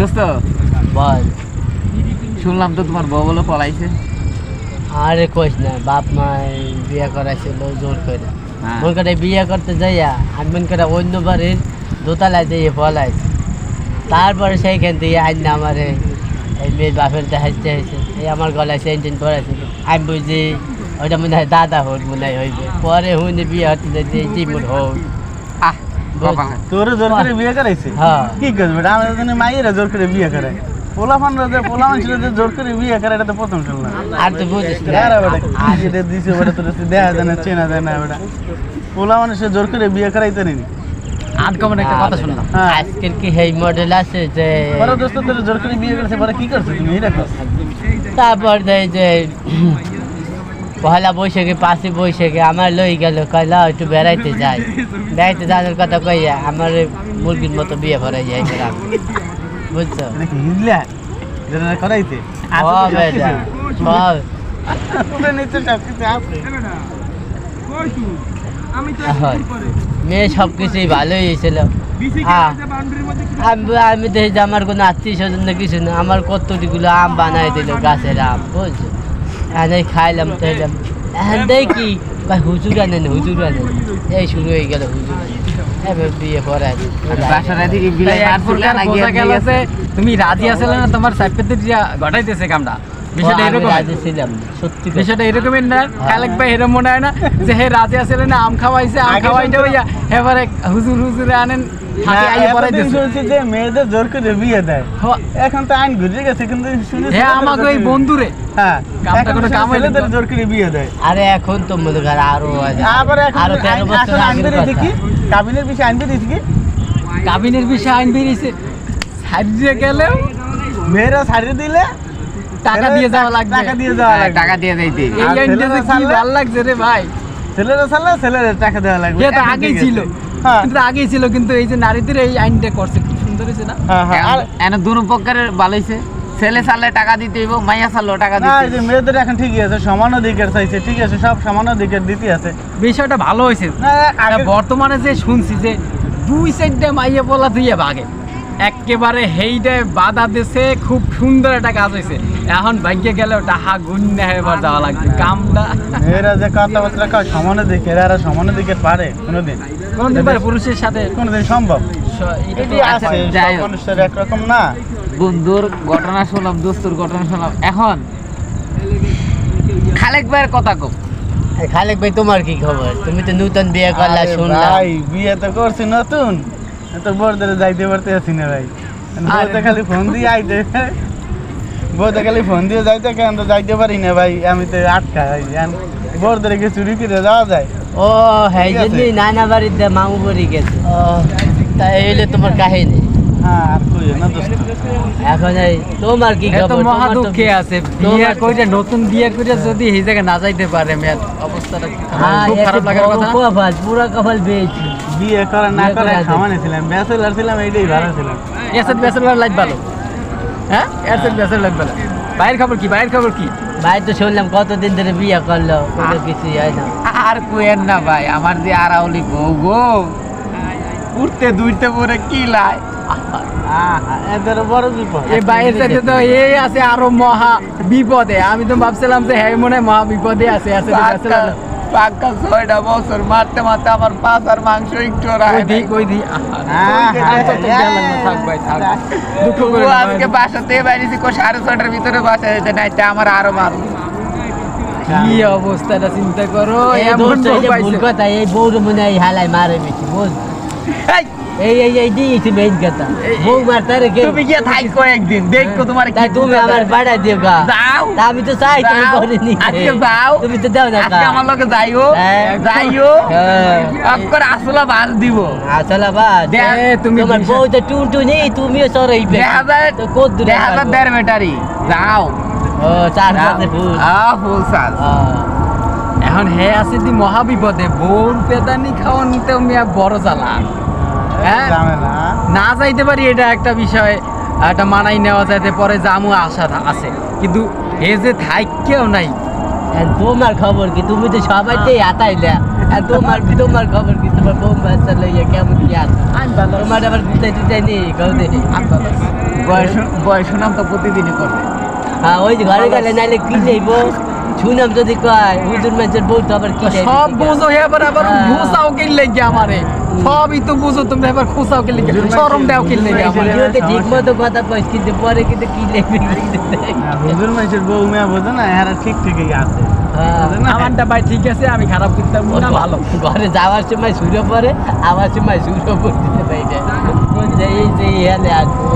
দোস্ত বল। শুনলাম তো তোমার বউ বলে পলাইছে। আরে কইস না বাপ মা বিয়ে করাইছিল জোর করে। মন করে বিয়ে করতে যাইয়া আমি মন করে অন্য বাড়ির দোতলায় দিয়ে পলাইছে। তারপরে সেইখান থেকে আইন না আমার এই মেয়ের বাপের দেখাইতে হয়েছে। এই আমার গলায় চেন টেন পড়াইছিল আমি বুঝি ওইটা মনে হয় দাদা হোক মনে হয় হইবে। পরে হুনে বিয়ে হতে যাইতে জিমুর হোক আহ তোরে জোর করে বিয়ে করাইছে? হ্যাঁ। কি করবে? আমাদের জন্য মাইয়েরা জোর করে বিয়ে করে। পোলা ফানরা যে পোলা মানুষের যে জোর করে বিয়ে করে এটা তো প্রথম শুনলাম। আর তুই বুঝিস না। বেটা কি এটা দিছে বেটা তোর দেখা যায় না চেনা যায় না বেটা। পোলা মানুষের জোর করে বিয়ে করাইতে নেই। আনকমন একটা কথা শুনলাম। হ্যাঁ। আজকের কি এই মডেল আছে যে পরে দোস্ত তোর জোর করে বিয়ে করেছে পরে কি করছে তুমি? তারপর যে পয়লা বৈশাখে পাশে বৈশাখে আমার লই গেল কয়লা একটু বেড়াইতে যাই। বেড়াইতে যাওয়ার কথা কইয়া আমার মুরগির মতো বিয়ে ভরাই যাই বুঝছ? করাইতে? সব। হয়। মেয়ে সব কিছুই ভালোই হয়েছিল। হ্যাঁ। আমি আমি দেখি যে আমার কোনো আত্মীয় স্বজন না কিছু না আমার কতটিগুলো আম বানাই দিল গাছের আম বুঝছ? এনে খাইলাম টাইলাম এখন দেখি ভাই হুজুর আনেন হুজুর আনেন এই শুরু হয়ে গেল হুজুর তুমি রাজি আছিলে না তোমার সাইপেতে ঘটাইতেছে কামটা বিষয়টা এরকম ছিলাম সত্যি বিষয়টা এরকমই না খালেক ভাই এরকম মনে হয় না যে হে রাজি আছিলে না আম খাওয়াইছে আম হইয়া এবারে হুজুর হুজুরে আনেন হাতে আইয়ে এতদিন শুনছি যে মেয়েদের জোর করে বিয়ে দেয়। এখন তো আইন ঘুরে গেছে কিন্তু শুনেছি হে আমাকে ওই বন্ধুরে। হ্যাঁ কামটা কোনো কাম হইল তো। জোর করে বিয়ে দেয়। আরে এখন তো মনে কর আরও আবার এখন আরও তেরো আইন- বছর এখন আইন আগের বেরিয়েছে কথা। কি? কাবিনের বিষয়ে আইন বেরিয়েছে কি? কাবিনের বিষয়ে আইন বেরিয়েছে। সারিয়ে গেলেও মেয়েরা ছাড়িয়ে দিলে টাকা দিয়ে যাওয়া লাগবে। টাকা দিয়ে যাওয়া হ্যাঁ, লাগবে। টাকা দিয়ে এই আইনটা ছেলেরা কি ছাড়লে? লাগছে রে ভাই। ছেলেরা ছাড়লে ছেলেদের টাকা দেওয়া লাগবে। এটা আগেই ছিল। হ্যাঁ কিন্তু আগেই ছিল কিন্তু এই যে নারীদের এই আইনটা করছে খুব সুন্দর হয়েছে না? হ্যাঁ হ্যাঁ। আর এনে দুনো পক্ষের ভালো হইছে ছেলে ছাড়লে টাকা দিতে হইব মাইয়া টাকা দিতে এই যে মেয়েদের এখন ঠিকই আছে সমান অধিকার চাইছে ঠিক আছে সব সমান অধিকার দিতে আছে। বিষয়টা ভালো হয়েছে। না বর্তমানে যে শুনছি যে দুই সাইডটা মাইয়া বলা দিয়ে ভাগে একেবারে হেইডে বাধা দেশে খুব সুন্দর একটা কাজ হয়েছে। এখন ভাগ্যে গেলেও টাহা গুন্না এবার যাওয়া লাগবে। কামটা মেয়েরা যে কথাবার্তা কয় সমান অধিকার এরা সমান অধিকার পারে কোনোদিন। কোনদিন পারে পুরুষের সাথে? কোনোদিন সম্ভব? এটা আচ্ছা, আছে। মানুষের একরকম না। বন্ধুর ঘটনা শুনলাম দোস্তুর ঘটনা শুনলাম। এখন খালেক ভাইয়ের কথা কম খালেক ভাই তোমার কি খবর? তুমি তো নতুন বিয়ে করলা ভাই বিয়ে তো করছি নতুন। তো বোরদের যাইতে পারতে আছি না ভাই। বউতে খালি ফোন দিয়ে আইতে। বউতে খালি ফোন দিয়ে যাইতে কেন? তো যাইতে পারি না ভাই আমি তো আটকা বোরদের গিয়ে চুরি করে যাওয়া যায়? ও হ্যাঁ। যদি নানা বাড়িতে মামু বাড়ি গেছে। ও তাই এইলে তোমার কাহিনী। হ্যাঁ এখন এই তোমার কি খবর? মহা দুঃখে আছে। বিয়ে তোমার তো- করে নতুন বিয়ে করে যদি এই জায়গায় না যাইতে পারে মেয়ের অবস্থাটা কি খারাপ? খুব খারাপ লাগার কথা। কপাল, পুরা কপাল পেয়েছি বিয়ে করে না করে করে ছিলাম ব্যাচেলার ছিলাম এইটাই ভালো ছিলাম এসএড ব্যাচেলর লাইফ ভালো। হ্যাঁ এসএড ব্যাচেলর লাইফ ভালো। বাইরের খবর কি বাইরের খবর কি? ভাই তো শুনলাম কতদিন ধরে বিয়ে করল কোনো কিছুই হয় না। আর কোয়েন না ভাই আমার যে আরাউলি বউ গো। উঠতে দুইতে পরে কি লাই? আরও মহা বিপদে। আমি তো ভাবছিলাম যে হ্যাঁ মনে মহা বিপদে আছে আছে পাক্কা পাক্কা ছয়টা বছর মারতে মারতে আমার পাঁচ আর মাংস একটু আজকে বাসাতে বাইরেছি সাড়ে ছটার ভিতরে বাসা যেতে নাইতে আমার আরও মারু কি অবস্থাটা চিন্তা করো? এমন দোস্ত, এই বউ যে পাইছে। ভুল কথা এই বউর মনে হয় হালাই মারে বেশি বুঝ? এই, এই এই এই দিয়েছি মেইন কথা। বউ মারতে রে তুমি গিয়ে থাকো একদিন দেখো তোমার কি তুমি আমার যায়। দিও গা। যাও। আমি তো চাই তুমি যাও। করিনি আজকে যাও। তুমি তো দাও না আজকে আমার যাইও। হ্যাঁ। যাইও। হ্যাঁ। আসলা বাস দিব। আসলে দে- এ, তুমি তোমার বউ তো টুনটুনি তুমিও সরাইবে দেখা যায় তো কত দূরে দেখা যায় দেড় ব্যাটারি যাও। ও চার যাও। ফুল। চার্জ এখন হে আছে দি মহা বিপদে বউর পেদানি খাওয়ানিতে মিয়া বড় জ্বালা হ্যাঁ? না যাইতে পারি এটা একটা বিষয় একটা মানাই নেওয়া যাইতে পরে জামু আশা আছে। কিন্তু হে যে থাইকেও নাই। তোমার খবর কি? তুমি তো সবাইতেই হাতাইলে আর তোমার তোমার খবর কি? তোমার বোম বাচ্চা লইয়া কেমন কি আছে? আছি। তোমার আবার গুতাই টুতাই নেই আছি। বয়স বয়স নাম তো প্রতিদিনই করবে হ্যাঁ ওই যে ঘরে গেলে নাইলে কি নেইব শুনাম যদি কয় হুজুর মেজর বউ তো আবার কি সব বুঝো হে আবার আবার হ্যাঁ। ঘুষাও কিনলে গিয়ে আমারে সবই তো বুঝো তুমি এবার খুশাও কিনলে গিয়ে শরম দেও কিনলে গিয়ে আমারে তুইও ঠিক মতো কথা কইস কিন্তু পরে কিন্তু কি নেবে হুজুর মাইশের বউ মেয়া বোঝে না এরা ঠিক ঠিকই আছে আমারটা ভাই ঠিক আছে আমি খারাপ করতাম না ভালো ঘরে যাওয়ার সময় শুরু পরে আবার সময় দিতে পারি এই যে আসব